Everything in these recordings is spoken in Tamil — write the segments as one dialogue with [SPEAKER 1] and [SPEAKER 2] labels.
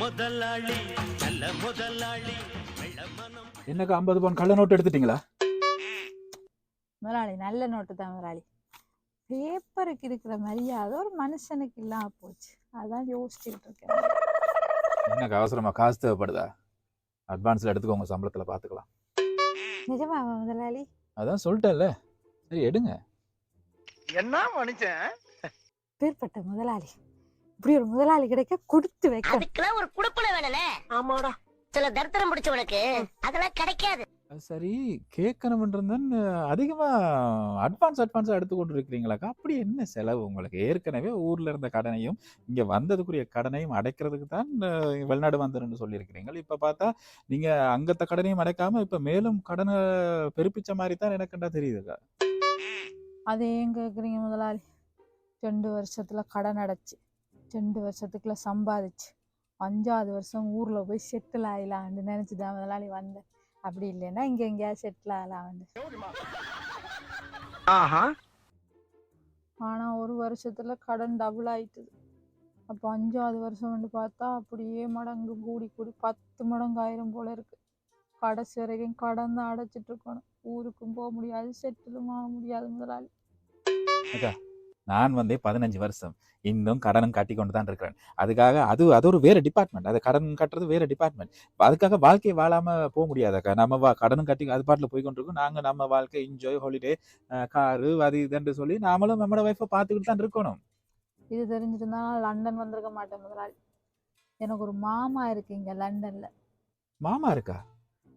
[SPEAKER 1] முதலாளி நல்ல முதலாளி
[SPEAKER 2] என்னக்கா ஐம்பது பவுன் கள்ள நோட்டு எடுத்துட்டீங்களா?
[SPEAKER 3] முதலாளி நல்ல நோட்டு தான் முதலாளி. பேப்பருக்கு இருக்கிற மரியாதை ஒரு மனுஷனுக்கு இல்லாம போச்சு. அதான் யோசிச்சுக்கிட்டு இருக்கேன்.
[SPEAKER 2] என்னக்கா அவசரமா காசு தேவைப்படுதா? அட்வான்ஸ்ல எடுத்துக்கோங்க சம்பளத்துல பாத்துக்கலாம்.
[SPEAKER 3] நிஜமா முதலாளி?
[SPEAKER 2] அதான் சொல்லிட்டேன்ல. சரி எடுங்க.
[SPEAKER 4] என்ன மனுஷன்?
[SPEAKER 3] பேர்பட்ட முதலாளி. இப்படி ஒரு முதலாளி கிடைக்க கொடுத்து வைக்க.
[SPEAKER 5] அதுக்கெல்லாம் ஒரு குடுப்பன வேணும்ல? ஆமாடா. சில தரித்திரம் பிடிச்சவனுக்கு அதெல்லாம் கிடைக்காது.
[SPEAKER 2] சரி கேட்கணும்ன்றதுதான் அதிகமா அட்வான்ஸ் அட்வான்ஸா எடுத்துக்கொண்டு இருக்கிறீங்களாக்கா அப்படி என்ன செலவு உங்களுக்கு? ஏற்கனவே ஊர்ல இருந்த கடனையும் இங்க வந்ததுக்குரிய கடனையும் அடைக்கிறதுக்கு தான் வெளிநாடு வந்தேன்னு சொல்லியிருக்கிறீங்க. இப்ப பார்த்தா நீங்க அங்கத்த கடனையும் அடைக்காம இப்ப மேலும் கடனை பெருப்பிச்ச மாதிரி தான் எனக்குண்டா தெரியுதுக்கா.
[SPEAKER 3] அது ஏன் கேட்குறீங்க முதலாளி? ரெண்டு வருஷத்துல கடன் அடைச்சு. ரெண்டு வருஷத்துக்குள்ள சம்பாதிச்சு அஞ்சாவது வருஷம் ஊர்ல போய் செட்டில் ஆகலான்னு நினைச்சுதான் முதலாளி வந்தேன். அப்படி இல்லைன்னா இங்க எங்கேயாவது செட்டில் ஆகலாம் வந்து
[SPEAKER 4] ஆஹா.
[SPEAKER 3] ஆனா ஒரு வருஷத்துல கடன் டபுள் ஆயிட்டுது. அப்போ அஞ்சாவது வருஷம் வந்து பார்த்தா அப்படியே மடங்கு கூடி கூடி பத்து மடங்கு ஆயிரம் போல இருக்கு. கடைசி வரைக்கும் கடன் தான் அடைச்சிட்டு இருக்கணும். ஊருக்கும் போக முடியாது செட்டிலும் ஆக முடியாது முதலாளி.
[SPEAKER 2] நான் வந்தே பதினஞ்சு வருஷம் இன்னும் கடனும் கட்டி கொண்டு தான் இருக்கிறேன். அதுக்காக அது அது ஒரு வேற டிபார்ட்மெண்ட் அது கடன் கட்டுறது வேற டிபார்ட்மெண்ட் அதுக்காக வாழ்க்கையை வாழாம போக முடியாதக்கா நம்ம வா கடனும் கட்டி அது பாட்டில் போய் கொண்டிருக்கோம் நாங்க நம்ம வாழ்க்கை என்ஜாய் ஹாலிடே காரு அது இதுன்னு சொல்லி நாமளும் நம்மளோட ஒய்ஃபை பார்த்துக்கிட்டு தான் இருக்கணும்.
[SPEAKER 3] இது தெரிஞ்சிருந்தா லண்டன் வந்திருக்க மாட்டேன் முதலாளி. எனக்கு ஒரு மாமா இருக்கு இங்க லண்டன்ல.
[SPEAKER 2] மாமா இருக்கா?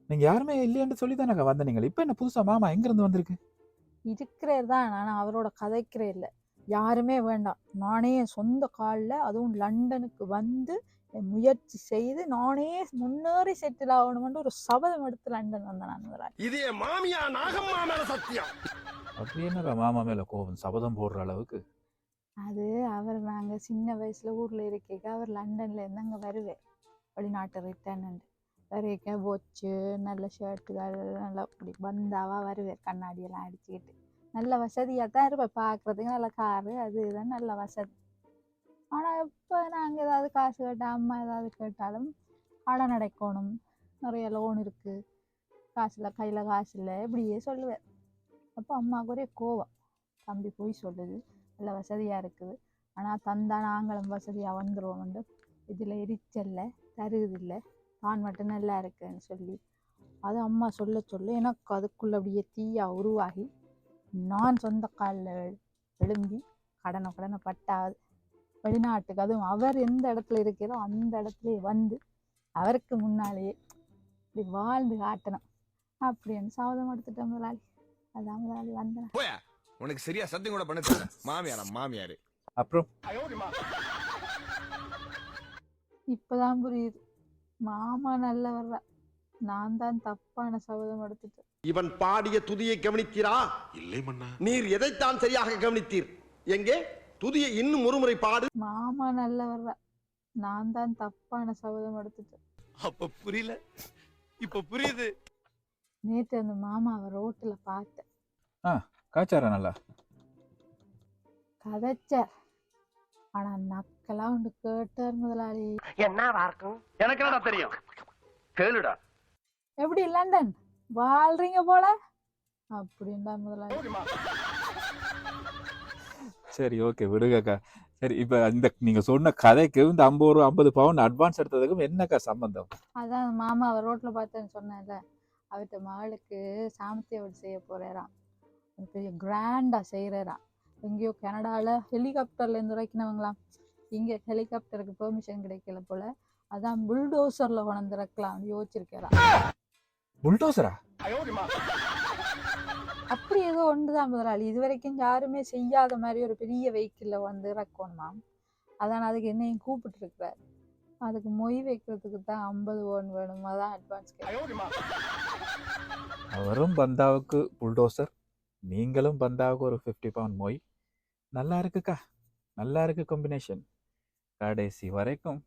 [SPEAKER 2] நீங்க யாருமே இல்லையென்று சொல்லி தானக்கா வந்த நீங்கள் இப்போ என்ன புதுசா மாமா எங்க இருந்து வந்திருக்கு?
[SPEAKER 3] இருக்கிறேர் தான். நான் அவரோட கதைக்கிறே இல்லை. யாருமே வேண்டாம். நானே என் சொந்த காலில் அதுவும் லண்டனுக்கு வந்து முயற்சி செய்து நானே முன்னேறி செட்டில் ஆகணும்னு ஒரு சபதம் எடுத்து லண்டன் வந்தேன் நான் முதலாளி
[SPEAKER 4] இது என் மாமியா நாகம்மா மேல சத்தியம்.
[SPEAKER 2] அப்படி என்னக்கா மாமா மேல கோபம்? சபதம் போடுற அளவுக்கு?
[SPEAKER 3] அது அவர் நாங்கள் சின்ன வயசில் ஊரில் இருக்க அவர் லண்டன்ல இருந்து அங்கே வருவார். வெளிநாட்டு ரிட்டர்ன் வரைக்க போச்சு நல்ல ஷர்ட்டுகள் நல்லா அப்படி பந்தாவா வருவார். கண்ணாடியெல்லாம் அடிச்சுக்கிட்டு. நல்ல வசதியாக தான் இருப்பேன். பார்க்குறதுக்கு நல்ல காரு அது நல்ல வசதி. ஆனால் இப்போ நாங்கள் ஏதாவது காசு கேட்டால் அம்மா ஏதாவது கேட்டாலும் கடன் அடைக்கணும். நிறைய லோன் இருக்குது காசு இல்லை கையில் காசு இல்லை இப்படியே சொல்லுவேன். அப்போ அம்மாவுக்கு ஒரே கோவம். தம்பி போய் சொல்லுது நல்ல வசதியாக இருக்குது. ஆனால் தந்தா நாங்களும் வசதியாக வந்துடுவோம்ண்டு இதில் எரிச்சல்ல தருகுதில்லை தான் மட்டும் நல்லா இருக்குன்னு சொல்லி அது அம்மா சொல்ல சொல்ல எனக்கு அதுக்குள்ள அப்படியே தீயாக உருவாகி நான் சொந்த காலில் எழும்பி கடனை கடனை பட்டாது. வெளிநாட்டுக்கு அதுவும் அவர் எந்த இடத்துல இருக்கிறோ அந்த இடத்துல வந்து அவருக்கு முன்னாலேயே இப்படி வாழ்ந்து காட்டணும். அப்படின்னு சாதம் எடுத்துட்டேன் முதலாளி. அதான் முதலாளி வந்தேன்.
[SPEAKER 6] உனக்கு சரியா சத்தியம் கூட பண்ண மாமியாரா? மாமியாரு.
[SPEAKER 2] அப்புறம்?
[SPEAKER 3] இப்பதான் புரியுது. மாமா நல்ல வர்ற நான் தான் தப்பான சபதம் எடுத்துட்டேன்.
[SPEAKER 4] இவன் பாடிய துதியை கவனித்தீரா?
[SPEAKER 7] இல்லை மன்னா.
[SPEAKER 4] நீர் எதைத்தான் சரியாக கவனித்தீர்? எங்கே? துதியை இன்னும் ஒருமுறை பாடு.
[SPEAKER 3] மாமா நல்ல வர்ற நான் தான் தப்பான சபதம் எடுத்துட்டேன்.
[SPEAKER 6] அப்ப புரியல. இப்ப புரியுது.
[SPEAKER 3] நேற்று அந்த மாமாவை ரோட்டுல பார்த்தேன்.
[SPEAKER 2] காய்ச்சாரா நல்லா?
[SPEAKER 3] கதைச்சார் ஆனா நக்கலா ஒன்று கேட்டார் முதலாளி
[SPEAKER 4] எனக்கு என்னடா தெரியும்? கேளுடா.
[SPEAKER 3] எப்படி லண்டன்? வாழ்றீங்க போல? அப்படின்டா முதலாளி.
[SPEAKER 2] சரி ஓகே விடுங்கக்கா சரி இப்போ இந்த நீங்க சொன்ன கதைக்கு இந்த ஐம்பது ரூபா ஐம்பது பவுன் அட்வான்ஸ் எடுத்ததுக்கும் என்னக்கா சம்பந்தம்?
[SPEAKER 3] அதான் அந்த மாமாவை ரோட்ல பார்த்தேன்னு சொன்னேன்ல. அவர்கிட்ட மகளுக்கு சாமத்திய வீடு செய்ய போறாராம் பெரிய கிராண்டா செய்யறாராம் எங்கேயோ கனடால ஹெலிகாப்டர்ல இருந்து இறக்கினவங்களாம் இங்க ஹெலிகாப்டருக்கு பெர்மிஷன் கிடைக்கல போல. அதான் புல்டோசர்ல கொண்டு இறக்கலாம் யோசிச்சிருக்கிறான்.
[SPEAKER 2] புல்டோசரா?
[SPEAKER 3] அப்படி ஏதோ ஒன்றுதான் முதலாளி. இது வரைக்கும் யாருமே செய்யாத மாதிரி ஒரு பெரிய வெஹிக்கிள்ல வந்து இறக்கணுமாம் அதான் அதுக்கு என்னையும் கூப்பிட்டு இருக்கிறார் அதுக்கு மொய் வைக்கிறதுக்கு தான் ஐம்பது ஓன் வேணும். அதான் அட்வான்ஸ்
[SPEAKER 2] அவரும் பந்தாவுக்கு புல்டோசர். நீங்களும் பந்தாவுக்கு ஒரு ஃபிஃப்டி பவுண்ட் மொய். நல்லா இருக்குக்கா. நல்லா இருக்கு காம்பினேஷன் கடைசி வரைக்கும்.